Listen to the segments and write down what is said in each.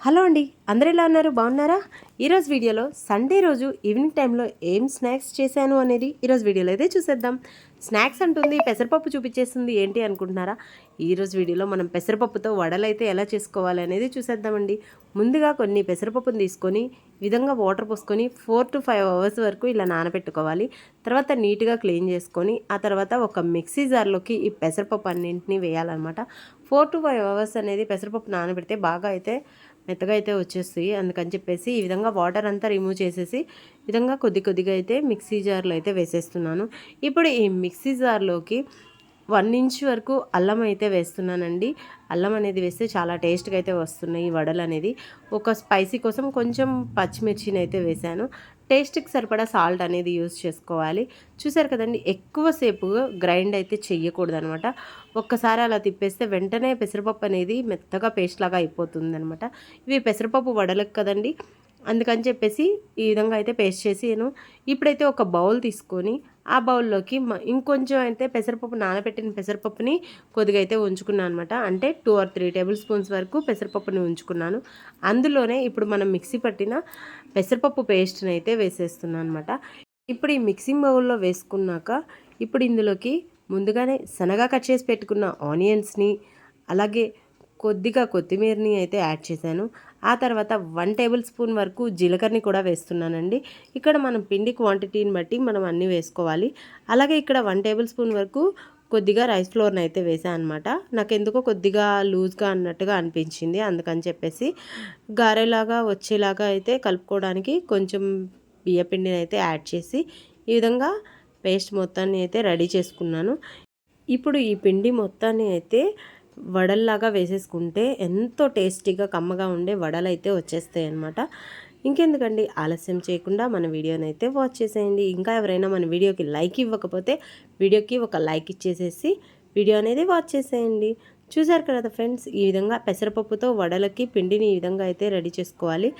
Hello అండి అందరు ఎలా ఉన్నారు? బాగున్నారా? ఈరోజు వీడియోలో సండే రోజు ఈవినింగ్ టైంలో ఏం స్నాక్స్ చేశాను అనేది ఈరోజు వీడియోలో అయితే చూసేద్దాం. స్నాక్స్ అంటుంది పెసరపప్పు చూపించేస్తుంది ఏంటి అనుకుంటున్నారా? ఈరోజు వీడియోలో మనం పెసరపప్పుతో వడలు అయితే ఎలా చేసుకోవాలి అనేది చూసేద్దామండి. ముందుగా కొన్ని పెసరపప్పును తీసుకొని విధంగా వాటర్ పోసుకొని ఫోర్ టు ఫైవ్ అవర్స్ వరకు ఇలా నానబెట్టుకోవాలి. తర్వాత నీట్గా క్లీన్ చేసుకొని ఆ తర్వాత ఒక మిక్సీ జార్లోకి ఈ పెసరపప్పు అన్నింటినీ వేయాలన్నమాట. ఫోర్ టు ఫైవ్ అవర్స్ అనేది పెసరపప్పు నానబెడితే బాగా అయితే మెత్తగా అయితే వచ్చేస్తాయి. అందుకని చెప్పేసి ఈ విధంగా వాటర్ అంతా రిమూవ్ చేసేసి విధంగా కొద్ది కొద్దిగా అయితే మిక్సీ జార్లో అయితే వేసేస్తున్నాను. ఇప్పుడు ఈ మిక్సీ జార్లోకి వన్ ఇంచ్ వరకు అల్లం అయితే వేస్తున్నానండి. అల్లం అనేది వేస్తే చాలా టేస్ట్గా అయితే వస్తున్నాయి ఈ వడలు అనేది. ఒక స్పైసీ కోసం కొంచెం పచ్చిమిర్చిని అయితే వేశాను టేస్ట్కి సరిపడా సాల్ట్ అనేది యూస్ చేసుకోవాలి. చూసారు కదండి ఎక్కువసేపు గ్రైండ్ అయితే చెయ్యకూడదు అనమాట ఒక్కసారి అలా తిప్పేస్తే వెంటనే పెసరపప్పు అనేది మెత్తగా పేస్ట్ లాగా అయిపోతుంది అనమాట ఇవి పెసరపప్పు వడలకు కదండి అందుకని చెప్పేసి ఈ విధంగా అయితే పేస్ట్ చేసి నేను ఇప్పుడైతే ఒక బౌల్ తీసుకొని ఆ బౌల్లోకి ఇంకొంచెం అయితే పెసరపప్పు నానబెట్టిన పెసరపప్పుని కొద్దిగా అయితే ఉంచుకున్నాను అనమాట అంటే two or three tablespoons వరకు పెసరపప్పుని ఉంచుకున్నాను. అందులోనే ఇప్పుడు మనం మిక్సీ పట్టిన పెసరపప్పు పేస్ట్ని అయితే వేసేస్తున్నాను అనమాట ఇప్పుడు ఈ మిక్సింగ్ బౌల్లో వేసుకున్నాక ఇప్పుడు ఇందులోకి ముందుగానే సన్నగా కట్ చేసి పెట్టుకున్న ఆనియన్స్ని అలాగే కొద్దిగా కొత్తిమీరని అయితే యాడ్ చేశాను. ఆ తర్వాత వన్ టేబుల్ స్పూన్ వరకు జీలకర్రని కూడా వేస్తున్నానండి. ఇక్కడ మనం పిండి క్వాంటిటీని బట్టి మనం అన్నీ వేసుకోవాలి. అలాగే ఇక్కడ వన్ టేబుల్ స్పూన్ వరకు కొద్దిగా రైస్ ఫ్లోర్ని అయితే వేసాను అనమాట నాకు ఎందుకో కొద్దిగా లూజ్గా అన్నట్టుగా అనిపించింది అందుకని చెప్పేసి గారెలాగా వచ్చేలాగా అయితే కలుపుకోవడానికి కొంచెం బియ్యపిండిని అయితే యాడ్ చేసి ఈ విధంగా పేస్ట్ మొత్తాన్ని అయితే రెడీ చేసుకున్నాను. ఇప్పుడు ఈ పిండి మొత్తాన్ని అయితే వడల్లాగా వేసేసుకుంటే ఎంతో టేస్టీగా కమ్మగా ఉండే వడలు అయితే వచ్చేస్తాయి అనమాట ఇంకెందుకండి ఆలస్యం చేయకుండా మన వీడియోని అయితే వాచ్ చేసేయండి. ఇంకా ఎవరైనా మన వీడియోకి లైక్ ఇవ్వకపోతే వీడియోకి ఒక లైక్ ఇచ్చేసేసి వీడియో అనేది వాచ్ చేసేయండి. చూసారు కదా ఫ్రెండ్స్ ఈ విధంగా పెసరపప్పుతో వడలకి పిండిని ఈ విధంగా అయితే రెడీ చేసుకోవాలి.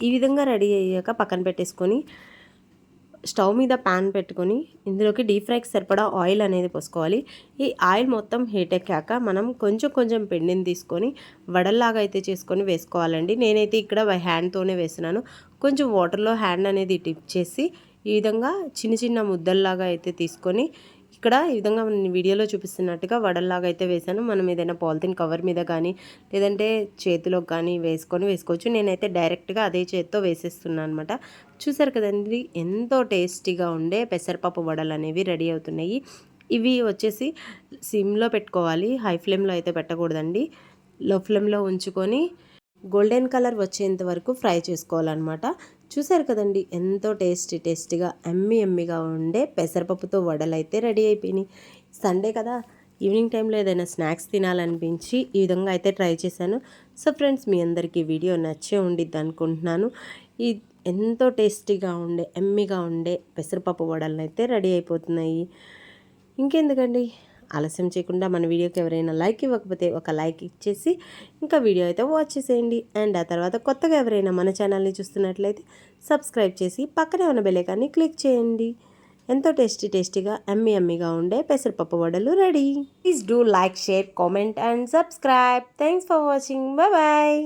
ఈ విధంగా రెడీ అయ్యాక పక్కన పెట్టేసుకొని స్టవ్ మీద ప్యాన్ పెట్టుకొని ఇందులోకి డీప్ ఫ్రైకి సరిపడా ఆయిల్ అనేది పోసుకోవాలి. ఈ ఆయిల్ మొత్తం హీట్ ఎక్కాక మనం కొంచెం కొంచెం పిండిని తీసుకొని వడల్లాగా అయితే చేసుకొని వేసుకోవాలండి. నేనైతే ఇక్కడ హ్యాండ్తోనే వేస్తున్నాను. కొంచెం వాటర్లో హ్యాండ్ అనేది టిప్ చేసి ఈ విధంగా చిన్న చిన్న ముద్దల్లాగా అయితే తీసుకొని ఇక్కడ ఈ విధంగా వీడియోలో చూపిస్తున్నట్టుగా వడల్లాగా అయితే వేసాను మనం ఏదైనా పాలిథిన్ కవర్ మీద కానీ లేదంటే చేతిలో కానీ వేసుకొని వేసుకోవచ్చు. నేనైతే డైరెక్ట్గా అదే చేతితో వేసేస్తున్నాను అనమాట చూసారు కదండి ఎంతో టేస్టీగా ఉండే పెసరపప్పు వడలు అనేవి రెడీ అవుతున్నాయి. ఇవి వచ్చేసి సిమ్లో పెట్టుకోవాలి. హై ఫ్లేమ్లో అయితే పెట్టకూడదండి. లో ఫ్లేమ్లో ఉంచుకొని గోల్డెన్ కలర్ వచ్చేంత వరకు ఫ్రై చేసుకోవాలన్నమాట. చూసారు కదండి ఎంతో టేస్టీ టేస్టీగా ఎమ్మి ఎమ్మిగా ఉండే పెసరపప్పుతో వడలు అయితే రెడీ అయిపోయినాయి. సండే కదా ఈవినింగ్ టైంలో ఏదైనా స్నాక్స్ తినాలనిపించి ఈ విధంగా అయితే ట్రై చేశాను. సో ఫ్రెండ్స్ మీ అందరికీ వీడియో నచ్చే ఉండిద్ది అనుకుంటున్నాను. ఈ ఎంతో టేస్టీగా ఉండే ఎమ్మిగా ఉండే పెసరపప్పు వడలను అయితే రెడీ అయిపోతున్నాయి. ఇంకెందుకండి? ఆలస్యం చేయకుండా మన వీడియోకి ఎవరైనా లైక్ ఇవ్వకపోతే ఒక లైక్ ఇచ్చేసి ఇంకా వీడియో అయితే వాచ్ చేసేయండి. అండ్ ఆ తర్వాత కొత్తగా ఎవరైనా మన ఛానల్ని చూస్తున్నట్లయితే సబ్స్క్రైబ్ చేసి పక్కనే ఉన్న బెల్లైకాన్ని క్లిక్ చేయండి. ఎంతో టేస్టీ టేస్టీగా అమ్మి అమ్మిగా ఉండే పెసరపప్పు వడలు ready. Please do like share comment and subscribe thanks for watching bye